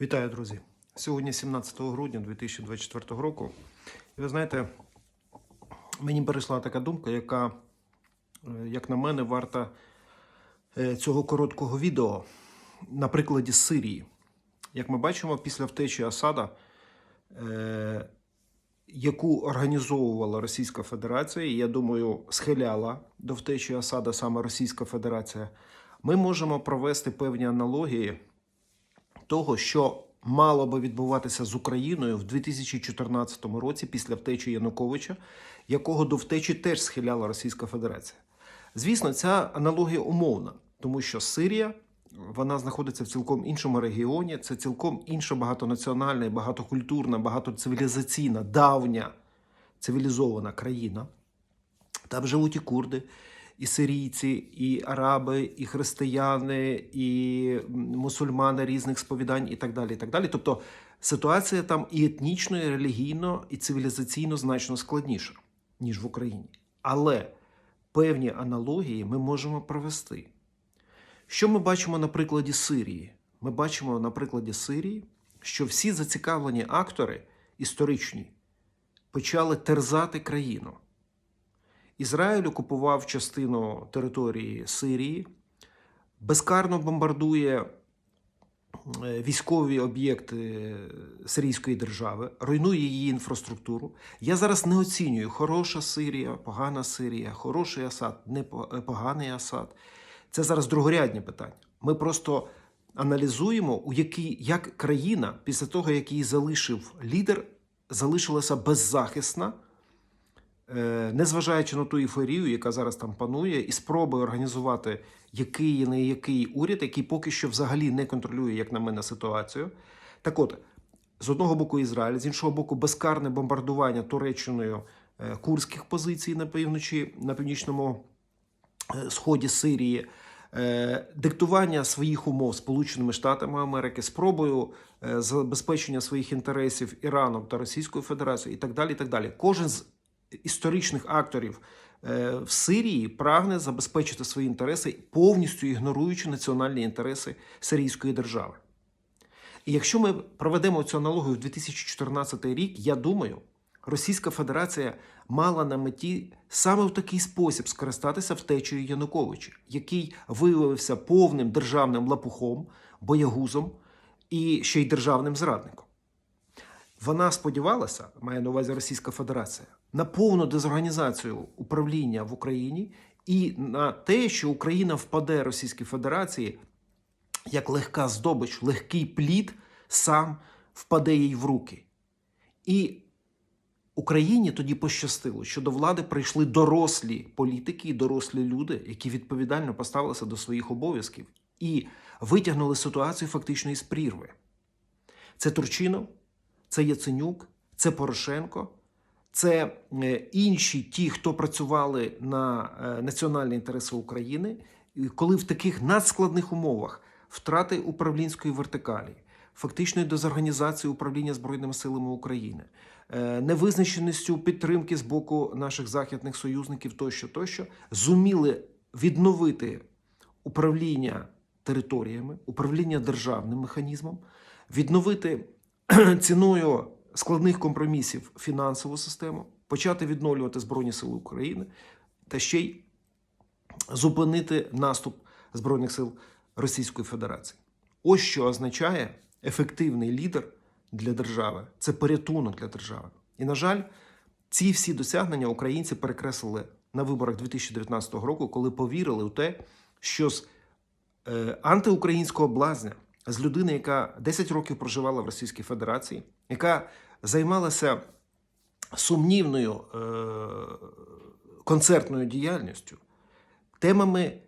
Вітаю, друзі! Сьогодні 17 грудня 2024 року. І ви знаєте, мені перейшла така думка, яка, е, як на мене, варта е, цього короткого відео на прикладі Сирії. Як ми бачимо, після втечі Асада, е, яку організовувала Російська Федерація, і я думаю, схиляла до втечі Асада саме Російська Федерація, ми можемо провести певні аналогії того, що мало би відбуватися з Україною в 2014 році після втечі Януковича, якого до втечі теж схиляла Російська Федерація. Звісно, ця аналогія умовна, тому що Сирія вона знаходиться в цілком іншому регіоні. Це цілком інша багатонаціональна, багатокультурна, багатоцивілізаційна, давня цивілізована країна. Там живуть і курди, і сирійці, і араби, і християни, і мусульмани різних сповідань, і так далі. І так далі. Тобто ситуація там і етнічно, і релігійно, і цивілізаційно значно складніша, ніж в Україні. Але певні аналогії ми можемо провести. Що ми бачимо на прикладі Сирії? Ми бачимо на прикладі Сирії, що всі зацікавлені актори історичні почали терзати країну. Ізраїль окупував частину території Сирії, безкарно бомбардує е, військові об'єкти Сирійської держави, руйнує її інфраструктуру. Я зараз не оцінюю хороша Сирія, погана Сирія, хороший Асад, непоганий Асад. Це зараз другорядні питання. Ми просто аналізуємо, у який, як країна, після того, як її залишив лідер, залишилася беззахисна. Е, незважаючи на ту ейфорію, яка зараз там панує, і спроби організувати який не який уряд, який поки що взагалі не контролює, як на мене, ситуацію. Так от, з одного боку, Ізраїль, з іншого боку, безкарне бомбардування Туреччиною е, курських позицій на півночі, на північному е, сході Сирії. Диктування своїх умов Сполученими Штатами Америки, спробою забезпечення своїх інтересів Іраном та Російською Федерацією і так далі. І так далі. Кожен з історичних акторів е, в Сирії прагне забезпечити свої інтереси, повністю ігноруючи національні інтереси сирійської держави. І якщо ми проведемо цю аналогію в 2014 рік, я думаю, Російська Федерація мала на меті саме в такий спосіб скористатися втечею Януковича, який виявився повним державним лапухом, боягузом і ще й державним зрадником. Вона сподівалася, має на увазі Російська Федерація, на повну дезорганізацію управління в Україні і на те, що Україна впаде Російській Федерації як легка здобич, легкий плід сам впаде їй в руки. І Україні тоді пощастило, що до влади прийшли дорослі політики і дорослі люди, які відповідально поставилися до своїх обов'язків і витягнули ситуацію фактично із прірви. Це Турчинов, це Яценюк, це Порошенко, це е, інші ті, хто працювали на е, національні інтереси України, коли в таких надскладних умовах втрати управлінської вертикалі, фактичної дезорганізації управління Збройними силами України, е, невизначеністю підтримки з боку наших західних союзників, тощо, тощо, зуміли відновити управління територіями, управління державним механізмом, відновити ціною складних компромісів фінансову систему, почати відновлювати Збройні Сили України та ще й зупинити наступ Збройних сил Російської Федерації. Ось що означає ефективний лідер для держави це порятунок для держави. І, на жаль, ці всі досягнення українці перекреслили на виборах 2019 року, коли повірили у те, що з е, антиукраїнського блазня з людини, яка 10 років проживала в Російській Федерації, яка займалася сумнівною е- концертною діяльністю, темами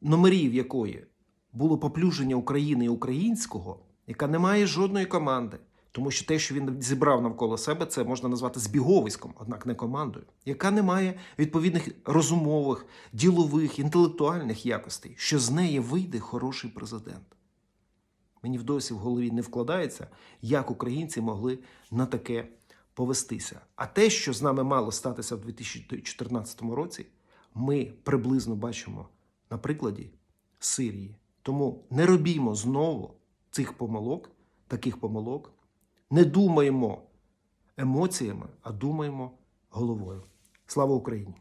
номерів якої було поплюження України і українського, яка не має жодної команди. Тому що те, що він зібрав навколо себе, це можна назвати збіговиськом, однак не командою, яка не має відповідних розумових, ділових, інтелектуальних якостей, що з неї вийде хороший президент. Мені досі в голові не вкладається, як українці могли на таке повестися. А те, що з нами мало статися в 2014 році, ми приблизно бачимо на прикладі Сирії. Тому не робімо знову цих помилок таких помилок. Не думаємо емоціями, а думаємо головою. Слава Україні!